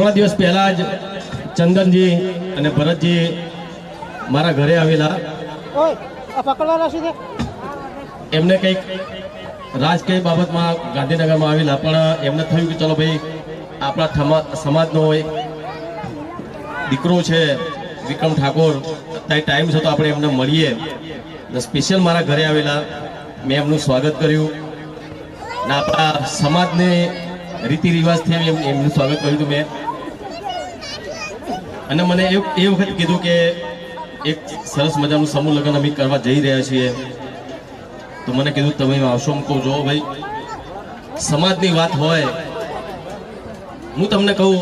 થોડા દિવસ પહેલા જ ચંદનજી અને ભરતજી મારા ઘરે આવેલા. એમને કંઈક રાજકીય બાબતમાં ગાંધીનગરમાં આવેલા પણ એમને થયું કે ચલો ભાઈ આપણા સમાજનો એક દીકરો છે વિક્રમ ઠાકોર. અત્યારે ટાઈમ છે તો આપણે એમને મળીએ. સ્પેશિયલ મારા ઘરે આવેલા મેં એમનું સ્વાગત કર્યું. ને આપણા સમાજને રીતિ રિવાજથી એમ- એમનું સ્વાગત કર્યું હતું મેં. અને મને એ એ વખત કીધું કે એક સરસ મજાનું સમૂહ લગ્ન અમે કરવા જઈ રહ્યા છીએ. તો મને કીધું, તમે આવશો? હું કહું, જો ભાઈ, સમાજની વાત હોય, હું તમને કહું,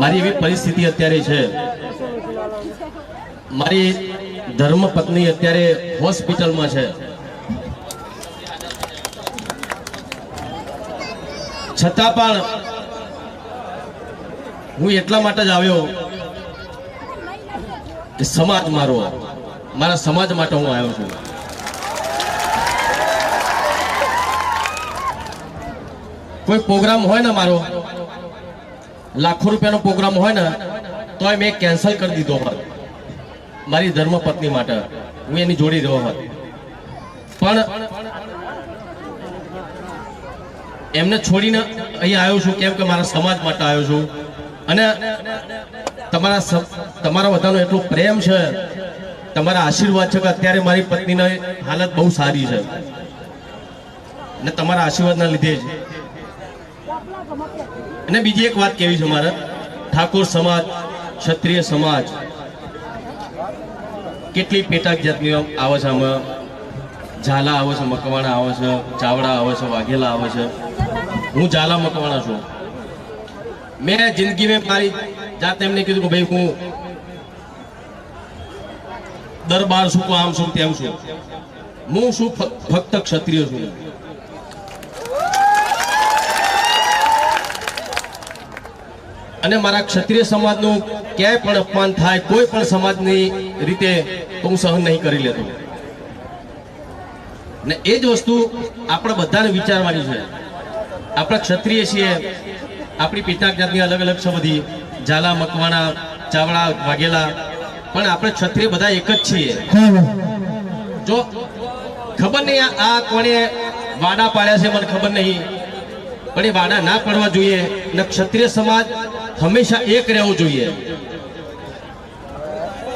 મારી એવી પરિસ્થિતિ અત્યારે છે. મારી ધર્મ પત્ની અત્યારે હોસ્પિટલમાં છે. છતાં પણ હું એટલા માટે જ આવ્યો કે સમાજ મારો, મારા સમાજ માટે હું આવ્યો છું. કોઈ પ્રોગ્રામ હોય ને મારો, લાખો રૂપિયાનો પ્રોગ્રામ હોય ને, તોય મેં કેન્સલ કરી દીધો હોત. મારી ધર્મ પત્ની માટે હું એની જોડી રહ્યો હોત. પણ એમને છોડીને અહીંયા આવ્યો છું, કેમ કે મારા સમાજ માટે આવ્યો છું. અને તમારા તમારા બધાનો એટલો પ્રેમ છે, તમારા આશીર્વાદ છે કે અત્યારે મારી પત્નીની હાલત બહુ સારી છે. અને તમારા આશીર્વાદના લીધે જ. અને બીજી એક વાત કેવી છે મારે? ઠાકોર સમાજ, ક્ષત્રિય સમાજ, કેટલી પેટાક જાતની આવે છે આમાં? ઝાલા આવે છે, મકવાણા આવે છે, ચાવડા આવે છે, વાઘેલા આવે છે. હું ઝાલા મકવાણા છું. મેં જિંદગી મેં મારી જાતે એમને કીધું કે ભાઈ, હું દરબાર શું આમ છું, તેમ છું. હું શું ફક્ત ક્ષત્રિય છું? અને મારા ક્ષત્રિય સમાજનું ક્યાંય પણ અપમાન થાય, કોઈ પણ સમાજની રીતે હું સહન નહીં કરી લેતો. ને એ જ વસ્તુ આપણે બધાને વિચારવાની છે. આપણે ક્ષત્રિય છીએ આપણી પિતા જાતની અલગ અલગ છે બધી. ઝાલા, મકવાણા, ચાવડા વાઘેલા. પણ આપણે ક્ષત્રિય બધા એક જ છીએ. જો ખબર નહીં આ- કોણે વાડા પાડ્યા છે, મને ખબર નહીં. પણ એ વાડા ના પાડવા જોઈએ ને ક્ષત્રિય સમાજ હંમેશા એક રહેવું જોઈએ.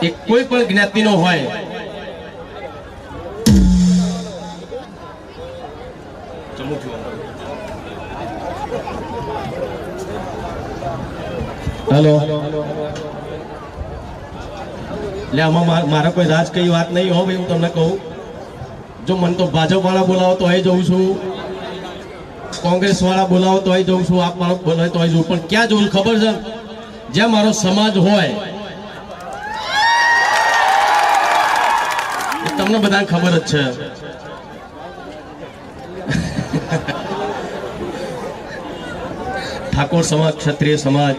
એ કોઈ પણ જ્ઞાતિનો હોય હેલો. એટલે આમાં મારા કોઈ રાજકીય વાત નહીં હો ભાઈ, હું તમને કહું. જો મને તો ભાજપ વાળા બોલાવો તો અહીં જઉં છું. કોંગ્રેસ વાળા બોલાવો તો અહીં જઉં છું. આપ મારો બોલાવે તો અહીં જઉં. પણ ક્યાં જવું ખબર છે? જ્યાં મારો સમાજ હોય. તમને બધાને ખબર જ છે. ઠાકોર સમાજ, ક્ષત્રિય સમાજ.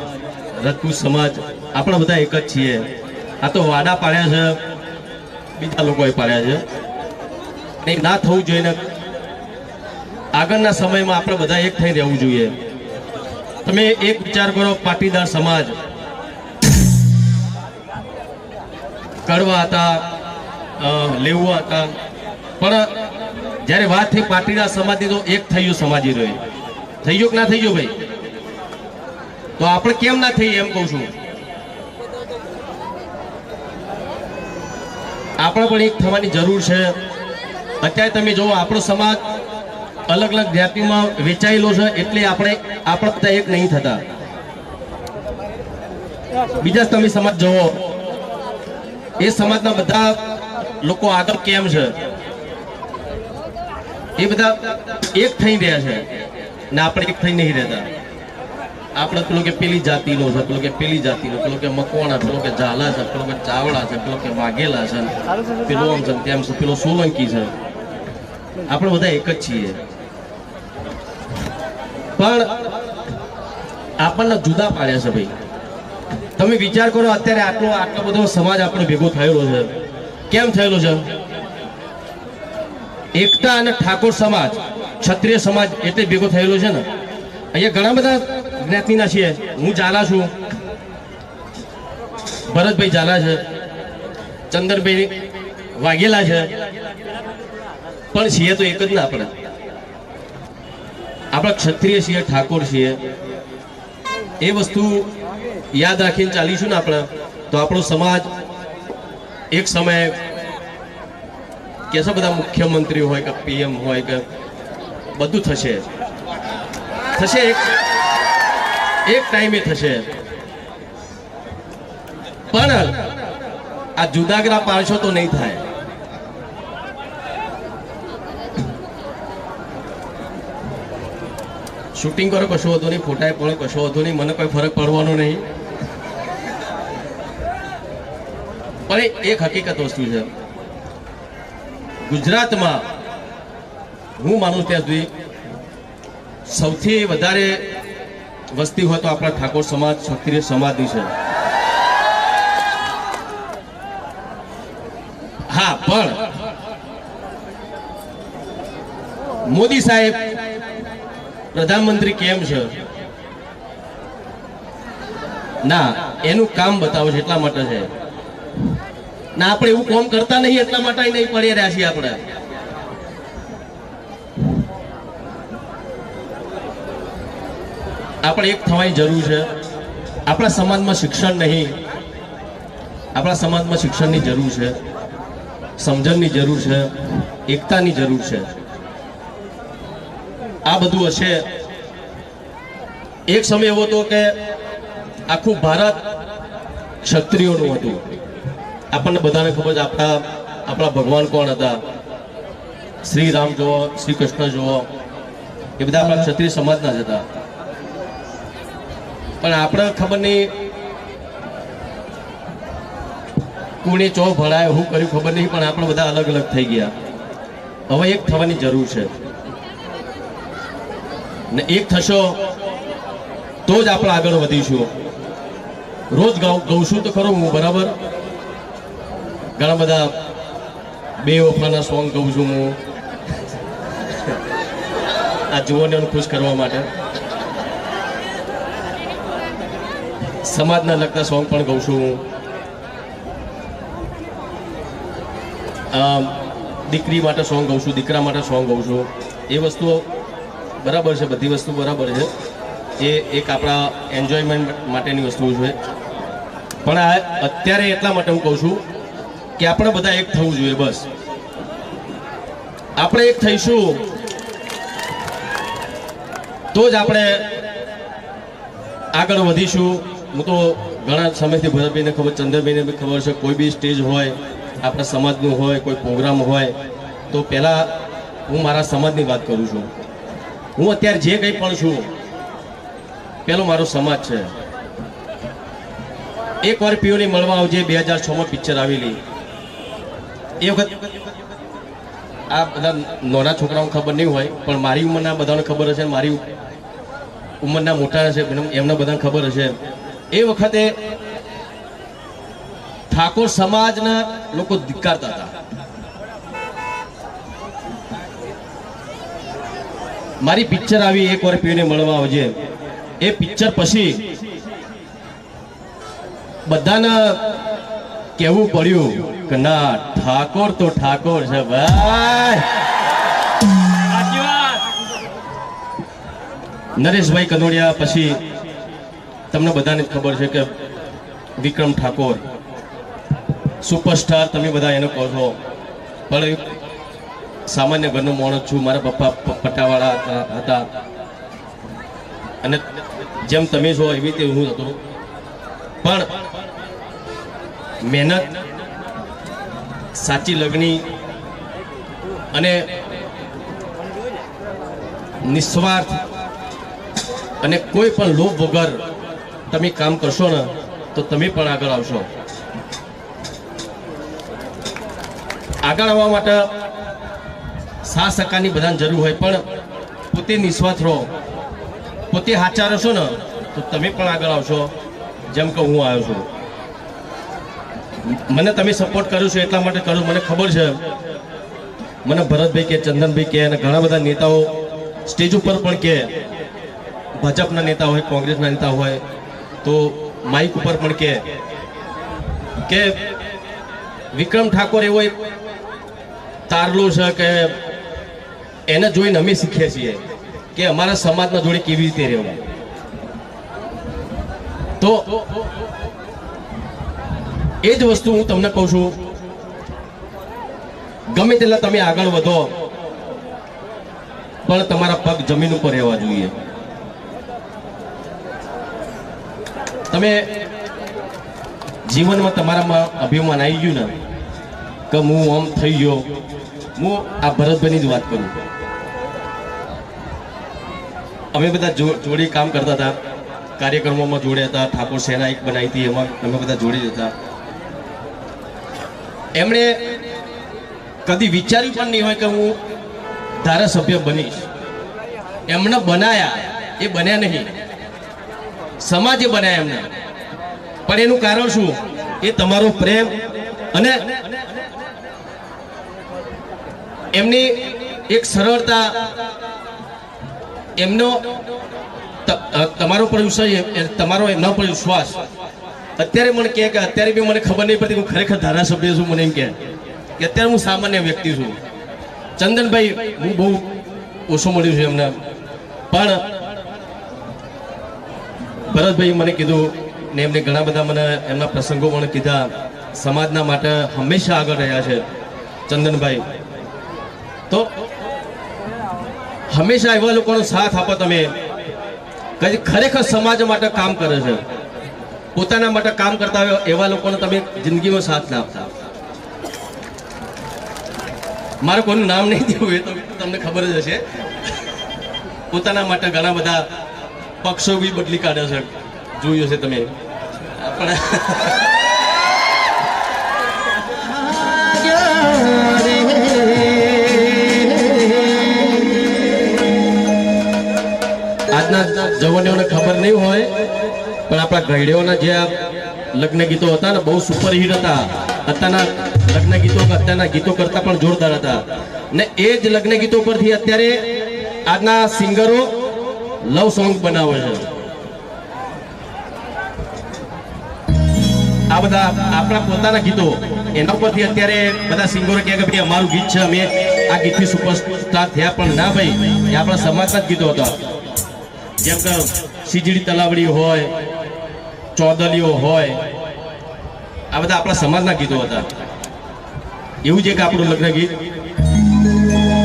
રજપૂત સમાજ આપણે બધા એક જ છીએ. આ તો વાડા પાડ્યા છે, બીજા લોકોએ પાડ્યા છે. એ ના થવું જોઈએ આગળના સમયમાં આપણે બધા એક થઈ રહેવું જોઈએ. તમે એક વિચાર કરો, પાટીદાર સમાજ કડવા હતા લેવું લેવા હતા, પણ જ્યારે વાત થઈ પાટીદાર સમાજની તો એક થઈ ગયું સમાજી રહી થઈ ગયું કે ના થઈ ગયું ભાઈ? તો આપણે કેમ ના થઈએ એમ કહું છું. આપણે પણ એક થવાની જરૂર છે. અત્યારે તમે જુઓ, આપણો સમાજ અલગ અલગ જાતિમાં વેચાયેલો છે એટલે આપણે આપણે એક નહીં થતા. બીજા તમે સમાજ જુઓ, એ સમાજના બધા લોકો આગળ કેમ છે? એ બધા એક થઈ રહ્યા છે. ને આપણે એક થઈ નહીં રહેતા. આપણે પેલો કે પેલી જાતિનો છે પેલો કે પેલી જાતિનો પેલો કે મકવાણા પેલો કે ઝાલા છે પેલો કે ચાવડા છે પેલો કે વાઘેલા છે. પેલો આમ છે તેમ છે પેલો સોલંકી છે. આપણે બધા એક જ છીએ. પણ આપણને જુદા પાડ્યા છે ભાઈ. તમે વિચાર કરો અત્યારે આટલો આટલો બધો સમાજ આપણો ભેગો થયેલો છે. કેમ થયેલો છે? એકતા અને ઠાકોર સમાજ ક્ષત્રિય સમાજ એટલે ભેગો થયેલો છે ને. અહીંયા ઘણા બધા જ્ઞાતિના છીએ. હું ઝાલા છું. ભરતભાઈ ઝાલા છે. ચંદનભાઈ વાઘેલા છે. પણ છીએ તો એક જ ના આપણે. આપણા ક્ષત્રિય છીએ, ઠાકોર છીએ. એ વસ્તુ યાદ રાખીને ચાલીશું ને આપણે, તો આપણો સમાજ એક સમયે કેસા બધા મુખ્યમંત્રી હોય કે પીએમ હોય કે બધું થશે. થશે એક એક ટાઈમે થશે. પણ આ જુદાગરા પાડશો તો નહીં થાય. શૂટિંગ કરો, કશો હતો નહીં. ફોટાએ પણ કશો હતો નહીં. મને કોઈ ફરક પડવાનો નહીં. પણ એક હકીકત વસ્તુ છે. ગુજરાતમાં હું માનું ત્યાં સુધી સૌથી વધારે વસ્તી હોય તો આપણા ઠાકોર સમાજ, ક્ષત્રિય સમાજની છે. હા, પણ મોદી સાહેબ પ્રધાનમંત્રી કેમ છે? ના, એનું કામ બતાવે છે એટલા માટે છે. ના, આપણે એવું કામ કરતા નહીં એટલા માટે નહીં પડી રહ્યા છીએ આપણે. આપણે એક થવાની જરૂર છે. આપણા સમાજમાં શિક્ષણ નહીં. આપણા સમાજમાં શિક્ષણની જરૂર છે. સમજણની જરૂર છે. એકતાની જરૂર છે. આ બધું હશે. એક સમય એવો હતો કે આખું ભારત ક્ષત્રિયોનું હતું. આપણને બધાને ખબર છે, આપણા આપણા ભગવાન કોણ હતા? શ્રી રામ જુઓ, શ્રી કૃષ્ણ જુઓ, એ બધા આપણા ક્ષત્રિય સમાજના જ હતા. પણ આપણે ખબર નહીં કોને ચો ભળાય, હું કર્યું ખબર નહીં, પણ આપણે બધા અલગ અલગ થઈ ગયા. હવે એક થવાની જરૂર છે. ને એક થશો, તો જ આપણે આગળ વધીશું. રોજ ગાઉં છું તો ખરો હું, બરાબર? ઘણા બધા બે વફાના સોંગ ગાઉં છું હું. આ જુવાનોને ખુશ કરવા માટે. સમાજના લગતા સોંગ પણ ગાઉં છું હું. દીકરી માટે સોંગ ગાઉં છું, દીકરા માટે સોંગ ગાઉં છું. એ વસ્તુઓ બરાબર છે, બધી વસ્તુ બરાબર છે. એ એક આપણા એન્જોયમેન્ટ માટેની વસ્તુ છે. પણ આ અત્યારે એટલા માટે હું કહું છું કે આપણે બધા એક થવું જોઈએ, બસ. આપણે એક થઈશું. તો જ આપણે આગળ વધીશું. હું તો ઘણા સમયથી ભરતભાઈને ખબર, ચંદ્રભાઈને બી ખબર છે, કોઈ બી સ્ટેજ હોય, આપણા સમાજનું હોય, કોઈ પ્રોગ્રામ હોય, તો પહેલાં હું મારા સમાજની વાત કરું છું. હું અત્યારે જે કંઈ પણ છું, પહેલો મારો સમાજ છે. એક વાર પીઓની મળવા આવજે, બે હજાર છમાં પિક્ચર આવેલી. એ વખત આ બધા નાના છોકરાઓને ખબર નહીં હોય, પણ મારી ઉંમરના બધાને ખબર હશે, મારી ઉંમરના મોટા હશે એમને બધાને ખબર હશે. એ વખતે ઠાકોર સમાજના લોકો ધિક્કારતા હતા. મારી પિક્ચર આવી એક વાર પીઓને મળવા આવજે. એ પિક્ચર પછી બધાને કહેવું પડ્યું કે ના ઠાકોર તો ઠાકોર છે ભાઈ. નરેશભાઈ કનોડિયા પછી તમને બધાને ખબર છે કે વિક્રમ ઠાકોર સુપરસ્ટાર, તમે બધા એને કહો છો. પણ એક સામાન્ય ઘરનો માણસ છું, મારા પપ્પા પટ્ટાવાળા હતા અને જેમ તમે છો એવી રીતે હું હતો પણ મહેનત, સાચી લગણી અને નિસ્વાર્થ અને કોઈ પણ લોભ વગર તમે કામ કરશો ને, તો તમે પણ આગળ આવશો. આગળ આવવા માટે સા સકાની બધાને જરૂર હોય, પણ પોતે નિસ્વાર્થ રહો. પોતે હાચા રહેશો ને, તો તમે પણ આગળ આવશો, જેમ કે હું આવ્યો છું. મને તમે સપોર્ટ કર્યો છે, એટલા માટે કરું મને ખબર છે. મને ભરતભાઈ કે, ચંદનભાઈ કે, અને ઘણા બધા નેતાઓ સ્ટેજ ઉપર પણ કે. ભાજપના નેતા હોય, કોંગ્રેસના નેતા હોય તો માઇક ઉપર પણ કે કે વિક્રમ ઠાકોર એવો એક તારલો છે કે એને જોઈને અમે શીખીએ છીએ કે અમારા સમાજના જોડે કેવી રીતે રહેવું. તો એ જ વસ્તુ હું તમને કહું છું. ગમે તેટલા તમે આગળ વધો, પણ તમારા પગ જમીન ઉપર રહેવા જોઈએ. તમે જીવનમાં તમારામાં અભિમાન આવી ગયું ને, કે હું આમ થઈ ગયો, હું આ ભરતભાઈની જ વાત કરું. અમે બધા જોડે કામ કરતા હતા, કાર્યક્રમોમાં જોડે હતા, ઠાકોર સેના એક બનાવી હતી એમાં, અમે બધા જોડે જ એમણે કદી વિચાર્યું પણ નહીં હોય કે હું ધારાસભ્ય બનીશ. એમને બનાયા, એ બન્યા નહીં. સમાજે બનાયા એમને. પણ એનું કારણ શું? એ તમારો પ્રેમ અને એમની એક સરળતા, એમનો તમારો પર વિશ્વાસ તમારો એમના પર વિશ્વાસ. અત્યારે મને કહે કે અત્યારે બી મને ખબર નહીં પડતી, હું ખરેખર ધારાસભ્ય છું, મને એમ કે અત્યારે હું સામાન્ય વ્યક્તિ છું. ચંદનભાઈ, હું બહુ ઓછું મળ્યું છે એમને. પણ ભરતભાઈ મને કીધું ને એમને ઘણા બધા મને એમના પ્રસંગો પણ કીધા. સમાજના માટે હંમેશા આગળ રહ્યા છે ચંદનભાઈ. તો હંમેશા એવા લોકોનો સાથ આપો તમે. કે ખરેખર સમાજ માટે કામ કરે છે. પોતાના માટે કામ કરતા હોય એવા લોકોને તમે જિંદગીમાં સાથ ના આપતા. મારે કોઈનું નામ નહીં દેવું, એ તમને ખબર જ હશે. પોતાના માટે ઘણા બધા પક્ષો બી બદલી કાઢ્યો છે. જોયું છે તમે. પણ આજના જવાનીઓને ખબર નહીં હોય, પણ આપણા ઘરડીઓના જે આ લગ્ન ગીતો હતા ને, બહુ સુપરહિટ હતા. અત્યારના લગ્ન ગીતો, અત્યારના ગીતો કરતા પણ જોરદાર હતા. ને એ જ લગ્ન ગીતો પરથી અત્યારે આજના સિંગરો લવ સોંગ બનાવે છે. આ બધા આપણા પોતાના ગીતો. એના પરથી અત્યારે બધા સિંગરો કહે કે ભાઈ અમારું ગીત છે, અમે આ ગીતથી સુપરસ્ટાર થયા. પણ ના ભાઈ, એ આપણા સમાજના જ ગીતો હતા. જેમ કે સીજડી તલાવડી હોય, ચોદલીઓ હોય, આ બધા આપણા સમાજના ગીતો હતા. એવું છે કે આપણું લગ્ન ગીત.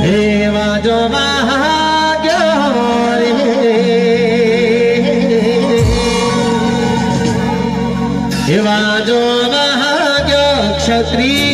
એવા જો એવા જો મહાજ્ઞ ક્ષત્રિયોની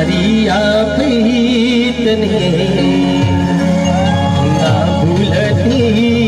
તારી આપ તને ના ભૂલતી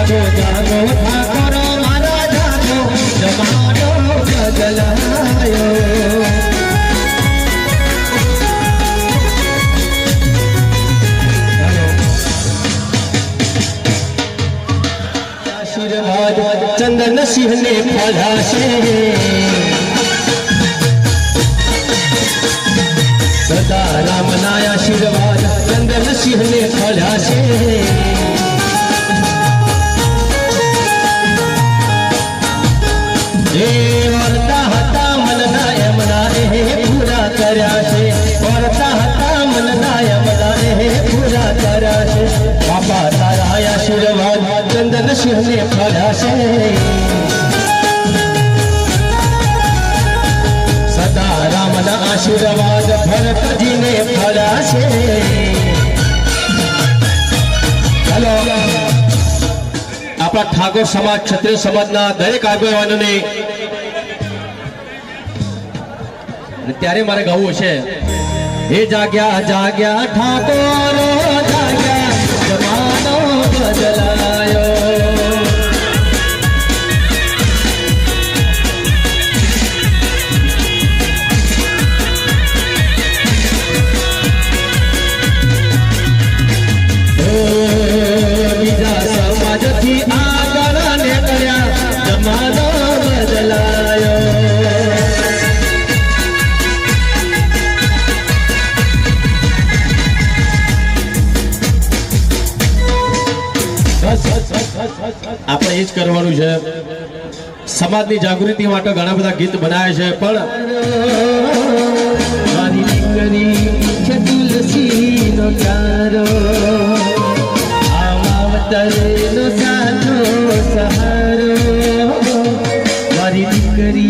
જાગો જાગો ઠાકોર મારા જાગો જમાનો બદલાયો ચંદન સિંહ ને ફળાશે સદા રામ નાયા શિરવાદ ચંદ્ર સિંહ ને ફળ્યા છે બાપા તારા આશીર્વાદ ચંદન સિંહને ફળાશે સદા રામના આશીર્વાદ ભરતજીને ફળાશે હલો આપણા ઠાકોર સમાજ, ક્ષત્રિય સમાજના દરેક આગેવાનોને ત્યારે મારે ગાવું છે એ જાગ્યા જાગ્યા ઠાકોર સમાજની જાગૃતિ માટે ઘણા બધા ગીત બનાવે છે, પણ મારી દીકરી છે તુલસીનો ચારો. આવતરેનો સાચો મારી દીકરી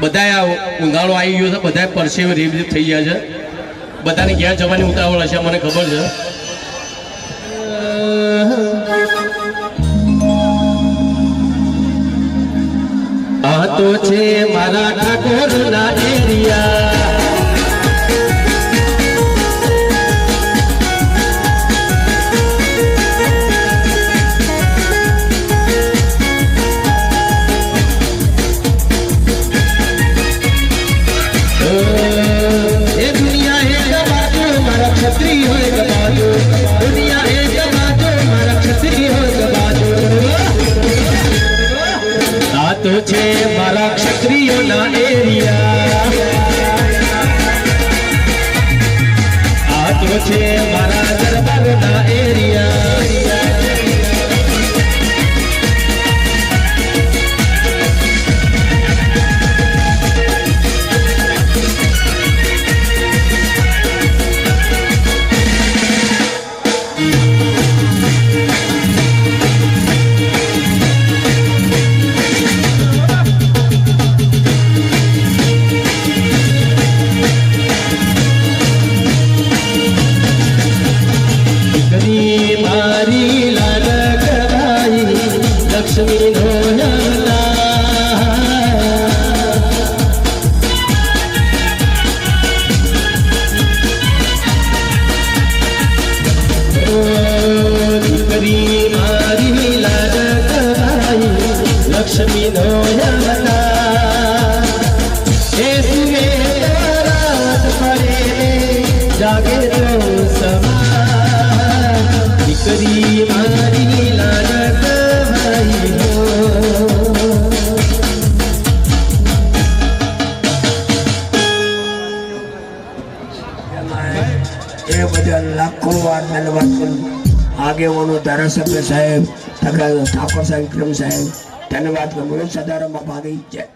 બધા ઉનાળો આવી ગયો છે બધા પરસે રીપ રીપ થઈ ગયા છે. બધાને ઘેર જવાની ઉતાવળ હશે, મને ખબર છે. આ તો છે મારા ઠાકોરના એરિયા. सभ्य साहेब तक्रार ठाकोर साहेब विक्रम साहेब धन्यवाद. म्हणून सदाराम बाबा जय.